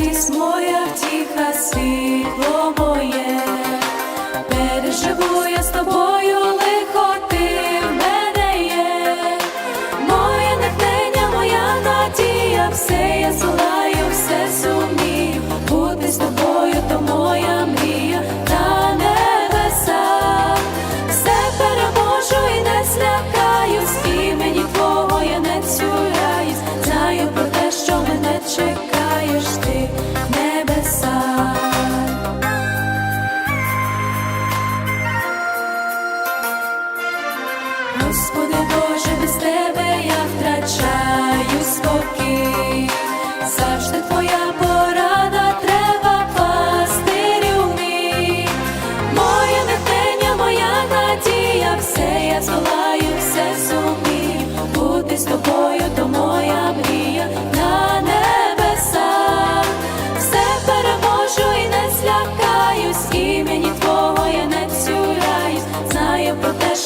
радість моя втіха світло моє. Господи Боже, без тебе я втрачаю спокій.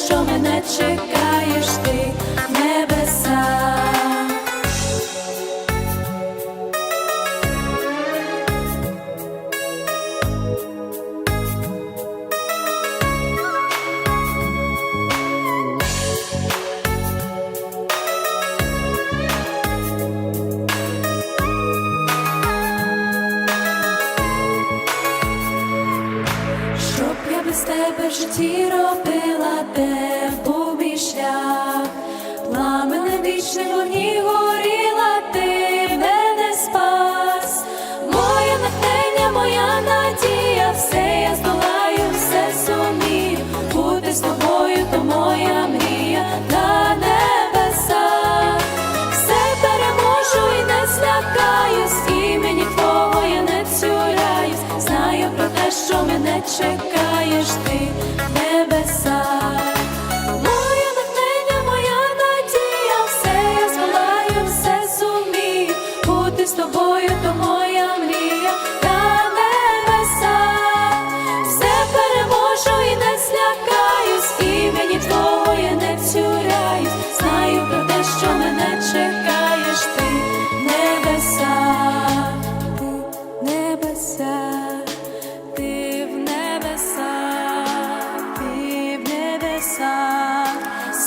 Zniszczone czekajesz ty. тебе в житті робила, де був мій шлях, пламенем вічне вогні. що мене чекаєш ти.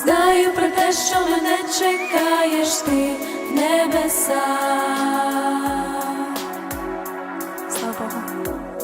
Знаю про те, що мене чекаєш ти в небесах. Слава Богу.